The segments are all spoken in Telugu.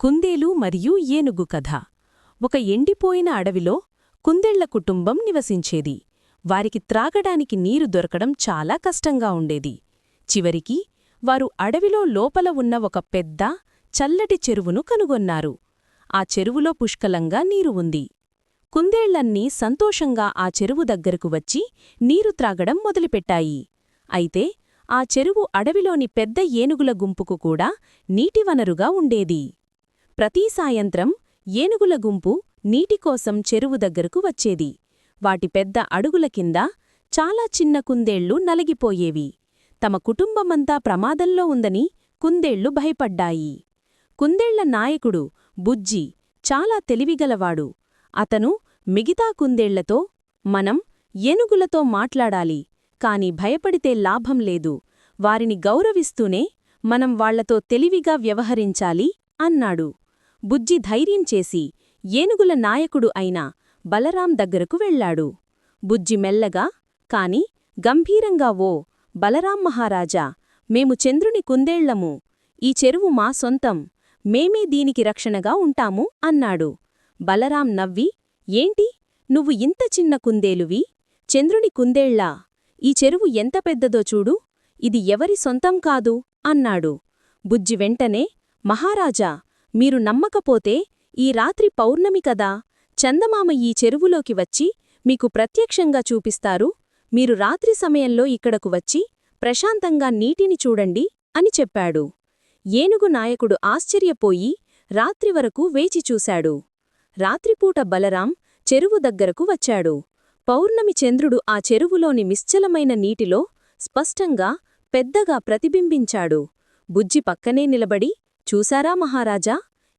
కుందేలు మరియు ఏనుగు కథ. ఒక ఎండిపోయిన అడవిలో కుందేళ్ళ కుటుంబం నివసించేది. వారికి త్రాగడానికి నీరు దొరకడం చాలా కష్టంగా ఉండేది. చివరికి వారు అడవిలో లోపల ఉన్న ఒక పెద్ద చల్లటి చెరువును కనుగొన్నారు. ఆ చెరువులో పుష్కలంగా నీరు ఉంది. కుందేళ్ళన్నీ సంతోషంగా ఆ చెరువు దగ్గరకు వచ్చి నీరు త్రాగడం మొదలుపెట్టాయి. అయితే ఆ చెరువు అడవిలోని పెద్ద ఏనుగుల గుంపుకు కూడా నీటివనరుగా ఉండేది. ప్రతి సాయంత్రం ఏనుగుల గుంపు నీటికోసం చెరువు దగ్గరకు వచ్చేది. వాటి పెద్ద అడుగుల కింద చాలా చిన్న కుందేళ్ళు నలిగిపోయేవి. తమ కుటుంబమంతా ప్రమాదంలో ఉందని కుందేళ్ళు భయపడ్డాయి. కుందేళ్ళ నాయకుడు బుజ్జి చాలా తెలివిగలవాడు. అతను మిగతా కుందేళ్ళతో మనం ఏనుగులతో మాట్లాడాలి కాని భయపడితే లాభం లేదు. వారిని గౌరవిస్తూనే మనం వాళ్ళతో తెలివిగా వ్యవహరించాలి అన్నాడు. బుజ్జి ధైర్యం చేసి ఏనుగుల నాయకుడు అయిన బలరాం దగ్గరకు వెళ్ళాడు బుజ్జి మెల్లగా కాని గంభీరంగా ఓ బలరాం మహారాజా మేము చంద్రుని కుందేళ్ళము ఈ చెరువు మా సొంతం మేమే దీనికి రక్షణగా ఉంటాము అన్నాడు. బలరాం నవ్వి ఏంటి నువ్వు ఇంత చిన్న కుందేలువి? చంద్రుని కుందేళ్ళా? ఈ చెరువు ఎంత పెద్దదో చూడు ఇది ఎవరి సొంతం కాదు అన్నాడు. బుజ్జి వెంటనే మహారాజా మీరు నమ్మకపోతే ఈ రాత్రి పౌర్ణమి కదా. చందమామ ఈ చెరువులోకి వచ్చి మీకు ప్రత్యక్షంగా చూపిస్తారు. మీరు రాత్రి సమయంలో ఇక్కడకు వచ్చి ప్రశాంతంగా నీటిని చూడండి అని చెప్పాడు. ఏనుగు నాయకుడు ఆశ్చర్యపోయి రాత్రి వరకు వేచిచూశాడు రాత్రిపూట బలరాం చెరువు దగ్గరకు వచ్చాడు. పౌర్ణమి చంద్రుడు ఆ చెరువులోని నిశ్చలమైన నీటిలో స్పష్టంగా పెద్దగా ప్రతిబింబించాడు. బుజ్జి పక్కనే నిలబడి చూశారా మహారాజా?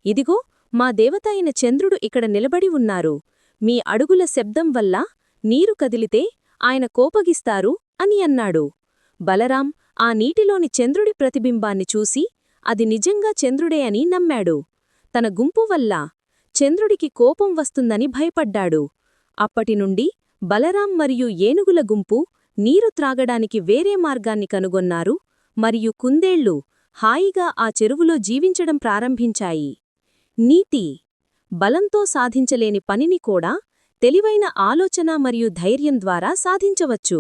ఇదిగో మా దేవత అయిన చంద్రుడు ఇక్కడ నిలబడి ఉన్నారు. మీ అడుగుల శబ్దం వల్ల నీరు కదిలితే ఆయన కోపగిస్తారు అని అన్నాడు. బలరాం ఆ నీటిలోని చంద్రుడి ప్రతిబింబాన్ని చూసి అది నిజంగా చంద్రుడే అని నమ్మాడు. తన గుంపు వల్ల చంద్రుడికి కోపం వస్తుందని భయపడ్డాడు. అప్పటినుండి బలరాం మరియు ఏనుగుల గుంపు నీరు త్రాగడానికి వేరే మార్గాన్ని కనుగొన్నారు మరియు కుందేళ్ళు హాయిగా ఆ చెరువులో జీవించడం ప్రారంభించాయి. నీతి బలంతో సాధించలేని పనిని కూడా తెలివైన ఆలోచన మరియు ధైర్యం ద్వారా సాధించవచ్చు.